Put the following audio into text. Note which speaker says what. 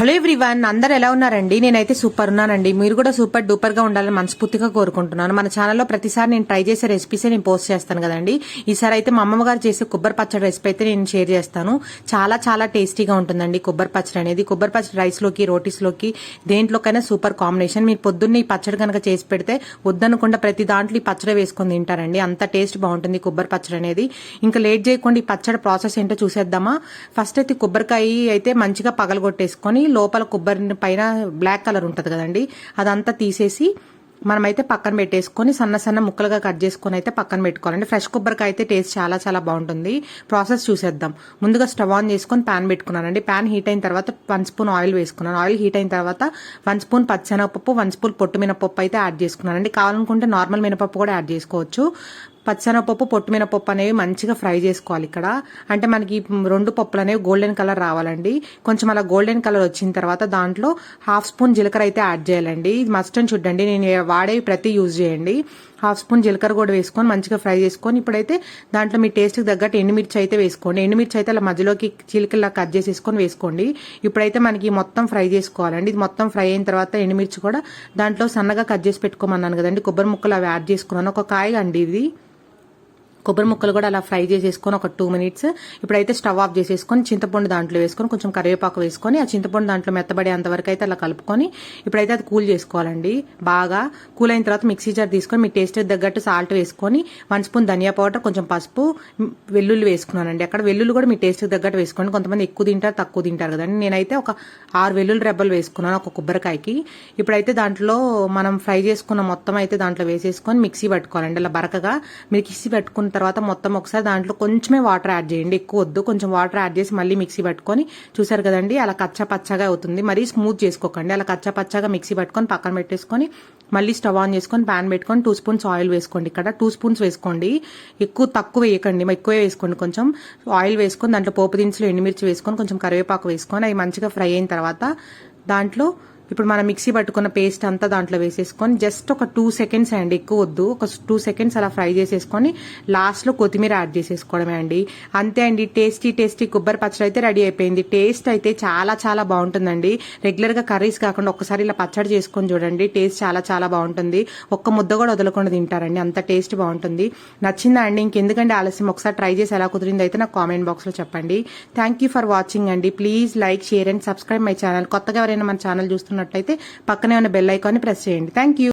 Speaker 1: Hello everyone అందరు ఎలా ఉన్నారండి? నేనైతే సూపర్ ఉన్నానండి. మీరు కూడా సూపర్ డూపర్గా ఉండాలని మనస్ఫూర్తిగా కోరుకుంటున్నాను. మన ఛానల్లో ప్రతిసారి నేను ట్రై చేసే రెసిపీస్ నేను పోస్ట్ చేస్తాను కదండి. ఈసారి అయితే మా అమ్మమ్మ గారు చేసే కొబ్బరి పచ్చడి రెసిపీ అయితే నేను షేర్ చేస్తాను. చాలా చాలా టేస్టీగా ఉంటుందండి కొబ్బరి పచ్చడి అనేది. కొబ్బరి పచ్చడి రైస్లోకి రోటీస్లోకి దేంట్లోకైనా సూపర్ కాంబినేషన్. మీరు పొద్దున్నే ఈ పచ్చడి కనుక చేసి పెడితే వద్దనుకుండా ప్రతి దాంట్లో ఈ పచ్చడి వేసుకొని తింటారండి. అంత టేస్ట్ బాగుంటుంది కొబ్బరి పచ్చడి అనేది. ఇంకా లేట్ చేయకుండా ఈ పచ్చడి ప్రాసెస్ ఏంటో చూసేద్దామా. ఫస్ట్ అయితే కొబ్బరికాయ అయితే మంచిగా పగలగొట్టేసుకొని లోపల కొబ్బరి పైన బ్లాక్ కలర్ ఉంటుంది కదండి అదంతా తీసేసి మనమైతే పక్కన పెట్టేసుకొని సన్న సన్న ముక్కలుగా కట్ చేసుకొని అయితే పక్కన పెట్టుకోవాలండి. ఫ్రెష్ కొబ్బరికాయ అయితే టేస్ట్ చాలా చాలా బాగుంటుంది. ప్రాసెస్ చూసేద్దాం. ముందుగా స్టవ్ ఆన్ చేసుకొని ప్యాన్ పెట్టుకున్నానండి. ప్యాన్ హీట్ అయిన తర్వాత వన్ స్పూన్ ఆయిల్ వేసుకున్నాను. ఆయిల్ హీట్ అయిన తర్వాత వన్ స్పూన్ పచ్చెనగపప్పు వన్ స్పూన్ పొట్టు మినపప్పు అయితే యాడ్ చేసుకున్నానండి. కావాలనుకుంటే నార్మల్ మినపప్పు కూడా యాడ్ చేసుకోవచ్చు. పచ్చనపప్పు పొట్టు మినపప్పు అనేవి మంచిగా ఫ్రై చేసుకోవాలి ఇక్కడ. అంటే మనకి రెండు పప్పులు అనేవి గోల్డెన్ కలర్ రావాలండి. కొంచెం అలా గోల్డెన్ కలర్ వచ్చిన తర్వాత దాంట్లో హాఫ్ స్పూన్ జీలకర్ర అయితే యాడ్ చేయాలండి. ఇది మస్ట్ అని చూడండి. నేను వాడేవి ప్రతి యూజ్ చేయండి. హాఫ్ స్పూన్ జీలకర్ర కూడా వేసుకొని మంచిగా ఫ్రై చేసుకొని ఇప్పుడైతే దాంట్లో మీ టేస్ట్కి తగ్గట్టు ఎండుమిర్చి అయితే వేసుకోండి. ఎండుమిర్చి అయితే అలా మధ్యలోకి చీలికల్లా కట్ చేసేసుకొని వేసుకోండి. ఇప్పుడైతే మనకి మొత్తం ఫ్రై చేసుకోవాలండి. ఇది మొత్తం ఫ్రై అయిన తర్వాత ఎండుమిర్చి కూడా దాంట్లో సన్నగా కట్ చేసి పెట్టుకోమన్నాను కదండి. కొబ్బరి ముక్కలు అవి యాడ్ చేసుకున్నాను. ఒక కాయ అండి ఇది. కొబ్బరి ముక్కలు కూడా అలా ఫ్రై చేసేసుకొని ఒక టూ మినిట్స్ ఇప్పుడైతే స్టవ్ ఆఫ్ చేసేసుకొని చింతపండు దాంట్లో వేసుకొని కొంచెం కరివేపాకు వేసుకొని ఆ చింతపండు దాంట్లో మెత్తబడే అంతవరకు అయితే అలా కలుపుకొని ఇప్పుడైతే అది కూల్ చేసుకోవాలండి. బాగా కూల్ అయిన తర్వాత మిక్సీ జార్ తీసుకొని మీ టేస్ట్ తగ్గట్టు సాల్ట్ వేసుకొని వన్ స్పూన్ ధనియా పౌడర్ కొంచెం పసుపు వెల్లుల్లి వేసుకున్నానండి. అక్కడ వెల్లుల్లి కూడా మీ టేస్ట్ తగ్గట్టు వేసుకోండి. కొంతమంది ఎక్కువ తింటారు తక్కువ తింటారు కదండి. నేనైతే ఒక ఆరు వెల్లుల్లి రెబ్బలు వేసుకున్నాను ఒక కొబ్బరికాయకి. ఇప్పుడైతే దాంట్లో మనం ఫ్రై చేసుకున్న మొత్తం అయితే దాంట్లో వేసేసుకొని మిక్సీ పట్టుకోవాలండి. అలా బరకగా మిక్సీ పట్టుకున్న తర్వాత మొత్తం ఒకసారి దాంట్లో కొంచెమే వాటర్ యాడ్ చేయండి. ఎక్కువ వద్దు. కొంచెం వాటర్ యాడ్ చేసి మళ్ళీ మిక్సీ పట్టుకొని చూసారు కదండి అలా కచ్చా పచ్చగా అవుతుంది. మరీ స్మూత్ చేసుకోకండి. అలా కచ్చా పచ్చగా మిక్సీ పట్టుకొని పక్కన పెట్టేసుకొని మళ్ళీ స్టవ్ ఆన్ చేసుకొని ప్యాన్ పెట్టుకొని టూ స్పూన్స్ ఆయిల్ వేసుకోండి. ఇక్కడ టూ స్పూన్స్ వేసుకోండి. ఎక్కువ తక్కువ వేయకండి. ఎక్కువ వేసుకోండి కొంచెం. ఆయిల్ వేసుకొని దాంట్లో పోపు దినుసులు ఎండుమిర్చి వేసుకొని కొంచెం కరివేపాకు వేసుకొని అవి మంచిగా ఫ్రై అయిన తర్వాత దాంట్లో ఇప్పుడు మనం మిక్సీ పట్టుకున్న పేస్ట్ అంతా దాంట్లో వేసేసుకొని జస్ట్ ఒక టూ సెకండ్స్ అండి ఎక్కువ వద్దు. ఒక టూ సెకండ్స్ అలా ఫ్రై చేసేసుకొని లాస్ట్లో కొత్తిమీర యాడ్ చేసేసుకోవడమే అండి. అంతే అండి టేస్టీ టేస్టీ కొబ్బరి పచ్చడి అయితే రెడీ అయిపోయింది. టేస్ట్ అయితే చాలా చాలా బాగుంటుందండి. రెగ్యులర్గా కర్రీస్ కాకుండా ఒక్కసారి ఇలా పచ్చడి చేసుకొని చూడండి టేస్ట్ చాలా చాలా బాగుంటుంది. ఒక్క ముద్ద కూడా వదలకుండా తింటారండి అంత టేస్ట్ బాగుంటుంది. నచ్చిందా అండి? ఇంకెందుకంటే ఆలస్యం? ఒకసారి ట్రై చేసి ఎలా కుదిరింది అయితే నాకు కామెంట్ బాక్స్లో చెప్పండి. థ్యాంక్ యూ ఫర్ వాచింగ్ అండి. Please like share and subscribe my channel కొత్తగా ఎవరైనా మన ఛానల్ చూస్తున్నట్లయితే పక్కనే ఉన్న బెల్ ఐకాన్ని ప్రెస్ చేయండి. Thank you